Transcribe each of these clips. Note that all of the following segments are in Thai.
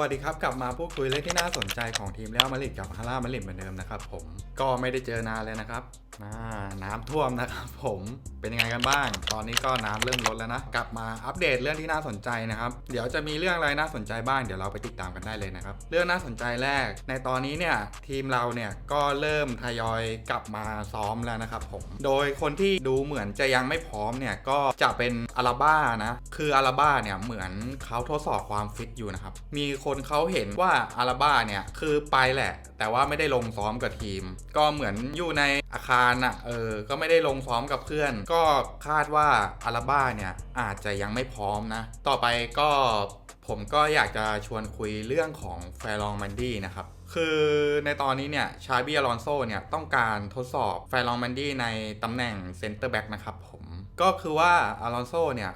วัสดีครับ กลับมาพูดคุยเรื่องที่น่าสนใจของทีมเรอัลมาริดกับฮาร่ามาริดเหมือนเดิมนะครับผมก็ไม่ได้เจอนานเลยนะครับ น้ำท่วมนะครับผมเป็นยังไงกันบ้าง ตอนนี้ก็น้ำเริ่มลดแล้วนะ กลับมาอัปเดตเรื่องที่น่าสนใจนะครับ เดี๋ยวจะมีเรื่องอะไรน่าสนใจบ้างเดี๋ยวเราไปติดตามกันได้เลยนะครับ เรื่องน่าสนใจแรก ในตอนนี้เนี่ยทีมเราเนี่ยก็เริ่มทยอยกลับมาซ้อมแล้วนะครับผม โดยคนที่ดูเหมือนจะยังไม่พร้อมเนี่ยก็จะเป็นอาราบ้านะ คืออาราบ้าเนี่ยเหมือนเขาทดสอบความฟิตอยู่นะครับ มีคนเขาเห็นว่าอาราบ้าเนี่ยคือไปแหละ แต่ว่าไม่ได้ลงซ้อมกับทีม ก็เหมือนอยู่ในอาคารอะเออก็ไม่ได้ลงซ้อมกับเพื่อน ก็คาดว่าอาราบ้าเนี่ยอาจจะยังไม่พร้อมนะ ต่อไปก็ผมก็อยากจะชวนคุยเรื่องของแฟรองมันดี้นะครับ คือในตอนนี้เนี่ยชาบีอลอนโซเนี่ยต้องการทดสอบแฟรองมันดี้ในตำแหน่งเซนเตอร์แบ็กนะครับผม ก็คือว่าอลอนโซเนี่ย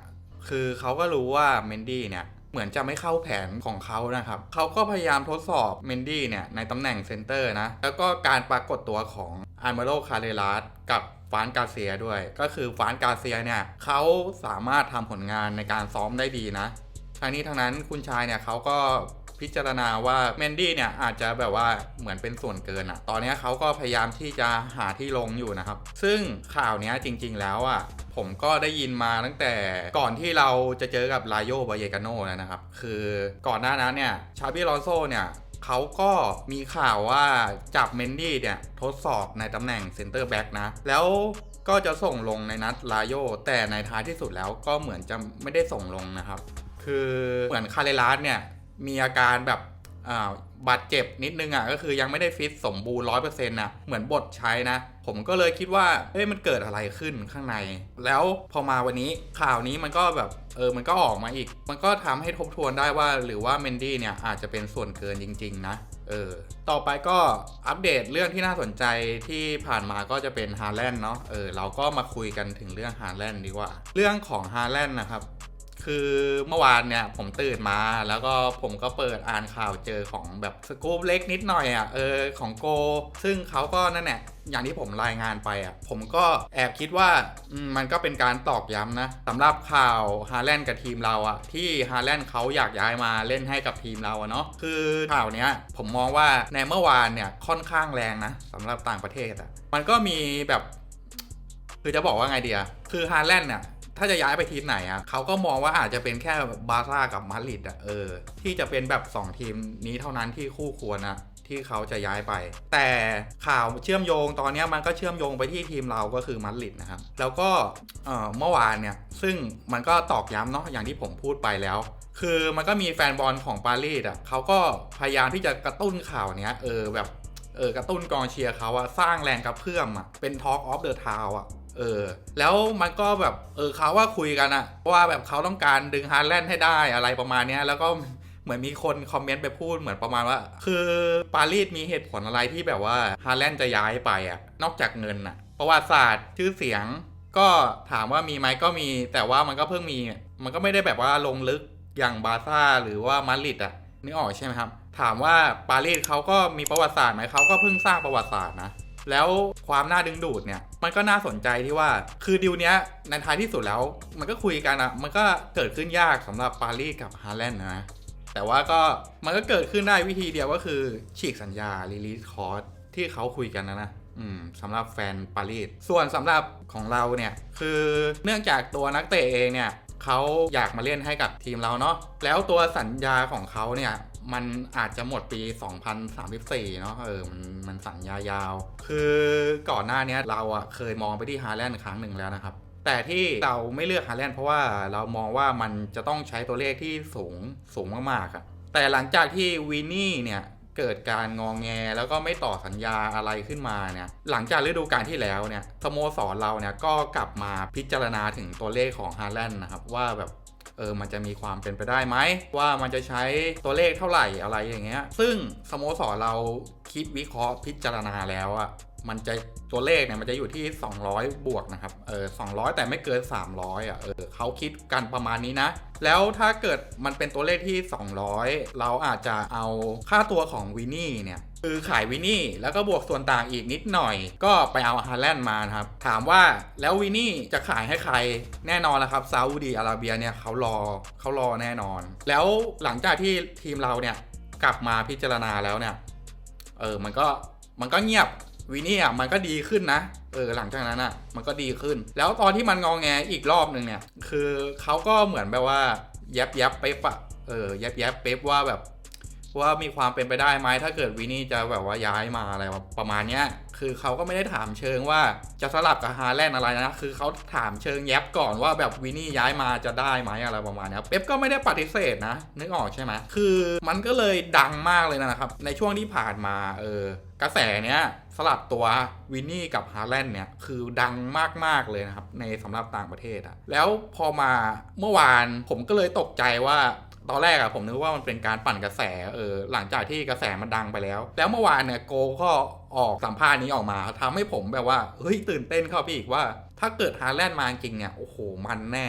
คือเขาก็รู้ว่าเมนดี้เนี่ย เหมือนจะไม่เข้าแผนของเขานะครับ เขาก็พยายามทดสอบเมนดี้เนี่ยในตำแหน่งเซนเตอร์นะ แล้วก็การปรากฏตัวของอาร์มาโลคาเรลัสกับฟานกาเซียด้วย ก็คือฟานกาเซียเนี่ยเขาสามารถทำผลงานในการซ้อมได้ดีนะทั้งนี้ทั้งนั้นคุณชายเนี่ยเขาก็ พิจารณาว่าเมนดี้เนี่ยอาจจะแบบว่าเหมือนเป็นส่วนเกินอะตอนนี้เขาก็พยายามที่จะหาที่ลงอยู่นะครับ ซึ่งข่าวนี้จริง ๆ แล้วอะผมก็ได้ยินมาตั้งแต่ก่อนที่เราจะเจอกับลาโยบาเยกาโนแล้วนะครับ คือก่อนหน้านั้นเนี่ยชาบิลอนโซเนี่ยเขาก็มีข่าวว่าจับเมนดี้เนี่ยทดสอบในตำแหน่งเซนเตอร์แบ็กนะ แล้วก็จะส่งลงในนัดลาโย แต่ในท้ายที่สุดแล้วก็เหมือนจะไม่ได้ส่งลงนะครับ คือเหมือนคาเรลัสเนี่ย มีอาการแบบอ่าบาดเจ็บนิดนึงอะก็คือยังไม่ได้ฟิตสมบูรณ์ร้อยเปอร์เซ็นต์นะเหมือนบทใช้นะ ผมก็เลยคิดว่าเฮ้ยมันเกิดอะไรขึ้นข้างใน แล้วพอมาวันนี้ข่าวนี้มันก็แบบเออมันก็ออกมาอีก มันก็ทำให้ทบทวนได้ว่าหรือว่าเมนดี้เนี่ยอาจจะเป็นส่วนเกินจริง ๆ นะเออต่อไปก็อัปเดตเรื่องที่น่าสนใจที่ผ่านมาก็จะเป็นฮาร์แลนด์เนาะเออเราก็มาคุยกันถึงเรื่องฮาร์แลนด์ดีกว่า เรื่องของฮาร์แลนด์นะครับ คือเมื่อวานเนี่ยผมตื่นมาแล้วก็ผมก็เปิดอ่านข่าวเจอของแบบสกู๊ปเล็กนิดหน่อยอะเออของโก ซึ่งเขาก็นั่นแหละอย่างที่ผมรายงานไปอะผมก็แอบคิดว่ามันก็เป็นการตอกย้ำนะสำหรับข่าวฮาแลนด์กับทีมเราอะที่ฮาแลนด์เขาอยากย้ายมาเล่นให้กับทีมเราอะเนาะคือข่าวเนี้ยผมมองว่าในเมื่อวานเนี่ยค่อนข้างแรงนะสำหรับต่างประเทศอะมันก็มีแบบ คือจะบอกว่าไงเดียคือฮาแลนด์เนี่ย ถ้าจะย้ายไปทีมไหนอะเขาก็มองว่าอาจจะเป็นแค่บาร์ซ่ากับมาดริดอะเออ ที่จะเป็นแบบ 2 ทีมนี้เท่านั้นที่คู่ควรนะที่เขาจะย้ายไป แต่ข่าวเชื่อมโยงตอนนี้มันก็เชื่อมโยงไปที่ทีมเราก็คือมาดริดนะครับ แล้วก็เออเมื่อวานเนี่ย ซึ่งมันก็ตอกย้ำเนาะอย่างที่ผมพูดไปแล้ว คือมันก็มีแฟนบอลของปารีสอะเขาก็พยายามที่จะกระตุ้นข่าวเนี้ยเออแบบเออกระตุ้นกองเชียร์เขาอะสร้างแรงกระเพื่อมอะเป็น Talk of the Town อะ เออแล้วมันก็แบบเออเขาว่าคุยกันอะว่าแบบเขาต้องการดึงฮาร์แลนด์ให้ได้อะไรประมาณนี้แล้วก็เหมือนมีคนคอมเมนต์ไปพูดเหมือนประมาณว่า คือปารีสมีเหตุผลอะไรที่แบบว่าฮาร์แลนด์จะย้ายไปอะนอกจากเงินอะประวัติศาสตร์ชื่อเสียง ก็ถามว่ามีไหมก็มี แต่ว่ามันก็เพิ่งมี มันก็ไม่ได้แบบว่าลงลึกอย่างบาซ่าหรือว่ามาดริดอะนึกออกใช่ไหมครับ ถามว่าปารีสเขาก็มีประวัติศาสตร์ไหมเขาก็เพิ่งสร้างประวัติศาสตร์นะ แล้วความน่าดึงดูดเนี่ยมันก็น่าสนใจที่ว่าคือดิวเนี้ยในท้ายที่สุดแล้ว มันก็คุยกันอะมันก็เกิดขึ้นยากสำหรับปารีสกับฮาแลนด์นะแต่ว่าก็มันก็เกิดขึ้นได้วิธีเดียวก็คือฉีกสัญญารีลีสคอร์สที่เขาคุยกันนะนะอืมสำหรับแฟนปารีสส่วนสำหรับของเราเนี่ย คือเนื่องจากตัวนักเตะเองเนี่ยเขาอยากมาเล่นให้กับทีมเราเนาะแล้วตัวสัญญาของเขาเนี่ย มันอาจจะหมดปี 2034 เนาะเออมันมันสัญญายาว คือก่อนหน้านี้เราอะเคยมองไปที่ฮาแลนด์ครั้งหนึ่งแล้วนะครับ แต่ที่เราไม่เลือกฮาแลนด์เพราะว่าเรามองว่ามันจะต้องใช้ตัวเลขที่สูงสูงมากๆอะแต่หลังจากที่วินนี่เนี่ยเกิดการงองแงแล้วก็ไม่ต่อสัญญาอะไรขึ้นมาเนี่ยหลังจากฤดูกาลที่แล้วเนี่ยสโมสรเราเนี่ยก็กลับมาพิจารณาถึงตัวเลขของฮาแลนด์นะครับว่าแบบ เออมันจะมีความเป็นไปได้ไหม ว่ามันจะใช้ตัวเลขเท่าไหร่อะไรอย่างเงี้ย ซึ่งสโมสรเราคิดวิเคราะห์พิจารณาแล้วอะมันจะตัวเลขเนี่ยมันจะอยู่ที่ 200 บวกนะครับ เออ200 แต่ไม่เกิน 300 อะ เออเขาคิดกันประมาณนี้นะ แล้วถ้าเกิดมันเป็นตัวเลขที่ 200 เราอาจจะเอาค่าตัวของวินนี่เนี่ย คือขายวินนี่แล้วก็บวกส่วนต่างอีกนิดหน่อย ก็ไปเอาฮาแลนด์มานะครับ ถามว่าแล้ววินนี่จะขายให้ใครแน่นอนแล้วครับซาอุดีอาระเบียเนี่ยเขารอเขารอแน่นอน แล้วหลังจากที่ทีมเราเนี่ยกลับมาพิจารณาแล้วเนี่ยเออมันก็มันก็เงียบวินนี่อะมันก็ดีขึ้นนะเออหลังจากนั้นอะมันก็ดีขึ้น แล้วตอนที่มันงองแงอีกรอบหนึ่งเนี่ย คือเขาก็เหมือนแบบว่าแยบแยบเป๊ปอะเออแยบแยบเป๊ปว่าแบบ ว่ามีความเป็นไปได้ไหมถ้าเกิดวินนี่จะแบบว่าย้ายมาอะไรประมาณเนี้ยคือเขาก็ไม่ได้ถามเชิงว่าจะสลับกับฮาแลนด์อะไรนะคือเขาถามเชิงแยบก่อนว่าแบบวินนี่ย้ายมาจะได้ไหมอะไรประมาณเนี้ยเป๊ปก็ไม่ได้ปฏิเสธนะ นึกออกใช่ไหมคือมันก็เลยดังมากเลยนะครับ ในช่วงที่ผ่านมาเออกระแสเนี้ย สลับตัววินนี่กับฮาแลนด์เนี่ยคือดังมากๆเลยนะครับ ในสำหรับต่างประเทศอะแล้วพอมาเมื่อวานผมก็เลยตกใจว่าตอนแรกอะผมนึกว่ามันเป็นการปั่นกระแสเออหลังจากที่กระแสมันดังไปแล้ว แล้วเมื่อวานเนี่ยโกก็ออกสัมภาษณ์นี้ออกมาทำให้ผมแบบว่าเฮ้ยตื่นเต้นเข้าไปอีกว่า ถ้าเกิดฮาแลนด์มาจริงเนี่ยโอ้โหมันแน่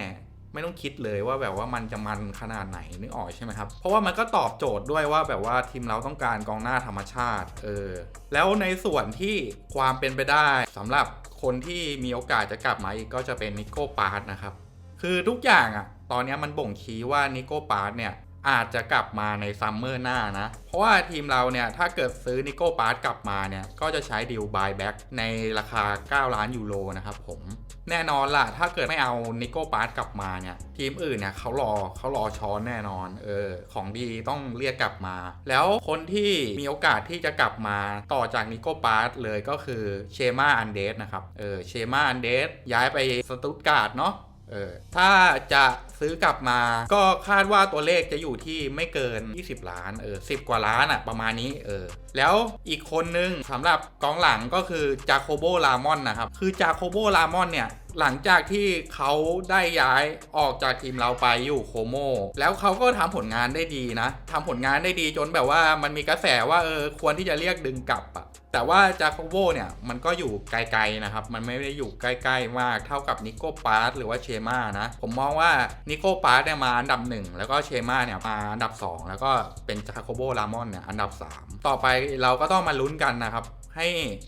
ไม่ต้องคิดเลยว่าแบบว่ามันจะมันขนาดไหนนึกออกใช่ไหมครับ เพราะว่ามันก็ตอบโจทย์ด้วยว่าแบบว่าทีมเราต้องการกองหน้าธรรมชาติ เออ แล้วในส่วนที่ความเป็นไปได้สำหรับคนที่มีโอกาสจะกลับมาอีกก็จะเป็นนิโก้ปาร์ตนะครับ คือทุกอย่างอะตอนนี้มันบ่งชี้ว่านิโก้ปาร์ตเนี่ยอาจจะกลับมาในซัมเมอร์หน้านะ เพราะว่าทีมเราเนี่ย ถ้าเกิดซื้อนิโก้ปาร์ตกลับมาเนี่ย ก็จะใช้ดีลบายแบ็กในราคา 9 ล้านยูโรนะครับผม แน่นอนล่ะ ถ้าเกิดไม่เอานิโก้ปาร์ตกลับมาเนี่ย ทีมอื่นเนี่ยเขารอเขารอช้อนแน่นอน เออ ของดีต้องเรียกกลับมา แล้วคนที่มีโอกาสที่จะกลับมาต่อจากนิโก้ปาร์ตเลยก็คือเชมาอันเดสนะครับ เออ เชมาอันเดสย้ายไปสตุตการ์ดเนาะ เออถ้าจะซื้อกลับมา ก็คาดว่าตัวเลขจะอยู่ที่ไม่เกิน 20 ล้านเออ10กว่าล้านอะประมาณนี้เออแล้วอีกคนนึงสำหรับกองหลังก็คือจาโคโบลามอนนะครับคือจาโคโบลามอนเนี่ยหลังจากที่เขาได้ย้ายออกจากทีมเราไปอยู่โคโม แล้วเขาก็ทำผลงานได้ดีนะทำผลงานได้ดีจนแบบว่ามันมีกระแสว่าเออควรที่จะเรียกดึงกลับอะแต่ว่าจาโคโบเนี่ยมันก็อยู่ไกลๆนะครับ มันไม่ได้อยู่ใกล้ๆมากเท่ากับนิโก้ปาร์ตหรือว่าเชมานะ ผมมองว่านิโก้ปาร์ตเนี่ยมาอันดับหนึ่งแล้วก็เชมาเนี่ยมาอันดับสองแล้วก็เป็นจาโคโบลามอนเนี่ยอันดับสามต่อไปเราก็ต้องมาลุ้นกันนะครับ ให้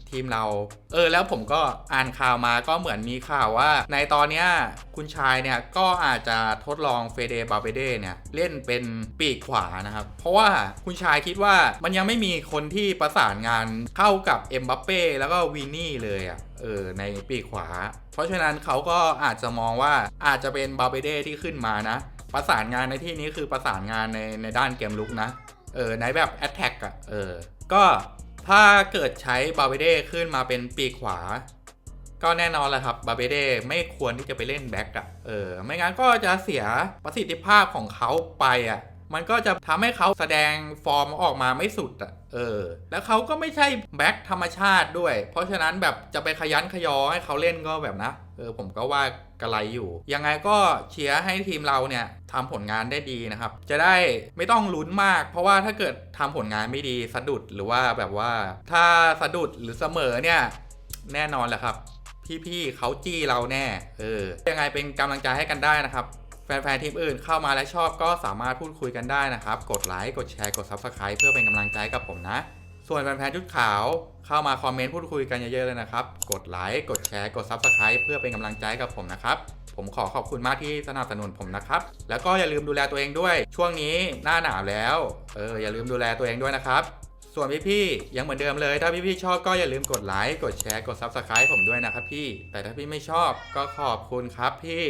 ทีมเรา เออ แล้วผมก็อ่านข่าวมาก็เหมือนมีข่าวว่า ในตอนเนี้ยคุณชายเนี่ย ก็อาจจะทดลองเฟเดบาเบเดเนี่ย เล่นเป็นปีกขวานะครับ เพราะว่าคุณชายคิดว่ามันยังไม่มีคนที่ประสานงานเข้ากับเอ็มบัปเป้แล้วก็วีนี่เลยอะ่ะเออในปีกขวา เพราะฉะนั้นเขาก็อาจจะมองว่าอาจจะเป็นบาเบเดที่ขึ้นมานะ ประสานงานในที่นี้คือประสานงานในในด้านเกมลุกนะเออในแบบแอตแทกอะเออก็ ถ้าเกิดใช้บาเบเด้ขึ้นมาเป็นปีกขวา ก็แน่นอนแหละครับบาเบเด้ไม่ควรที่จะไปเล่นแบ็กอะเออ ไม่งั้นก็จะเสียประสิทธิภาพของเขาไปอะมันก็จะทำให้เขาแสดงฟอร์มออกมาไม่สุดอะเออ แล้วเขาก็ไม่ใช่แบ็กธรรมชาติด้วย เพราะฉะนั้นแบบจะไปขยันขยอให้เขาเล่นก็แบบนะ เออผมก็ว่า กระไรอยู่ ยังไงก็เชียร์ให้ทีมเราเนี่ยทำผลงานได้ดีนะครับ จะได้ไม่ต้องลุ้นมาก เพราะว่าถ้าเกิดทำผลงานไม่ดีสะดุดหรือว่าแบบว่าถ้าสะดุดหรือเสมอเนี่ยแน่นอนแหละครับ พี่ๆเขาจี้เราแน่เออยังไงเป็นกำลังใจให้กันได้นะครับแฟนๆทีมอื่นเข้ามาและชอบก็สามารถพูดคุยกันได้นะครับ กดไลค์ กดแชร์ กด Subscribe เพื่อเป็นกำลังใจกับผมนะ ส่วนแฟนๆชุดขาวเข้ามาคอมเมนต์พูดคุยกันเยอะๆเลยนะครับ กดไลค์กดแชร์กด Subscribe เพื่อเป็นกำลังใจกับผมนะครับ ผมขอขอบคุณมากที่สนับสนุนผมนะครับ แล้วก็อย่าลืมดูแลตัวเองด้วย ช่วงนี้หน้าหนาวแล้วเอออย่าลืมดูแลตัวเองด้วยนะครับส่วนพี่ๆยังเหมือนเดิมเลย ถ้าพี่ๆชอบก็อย่าลืมกดไลค์กดแชร์กด Subscribe ผมด้วยนะครับพี่ แต่ถ้าพี่ไม่ชอบก็ขอบคุณครับพี่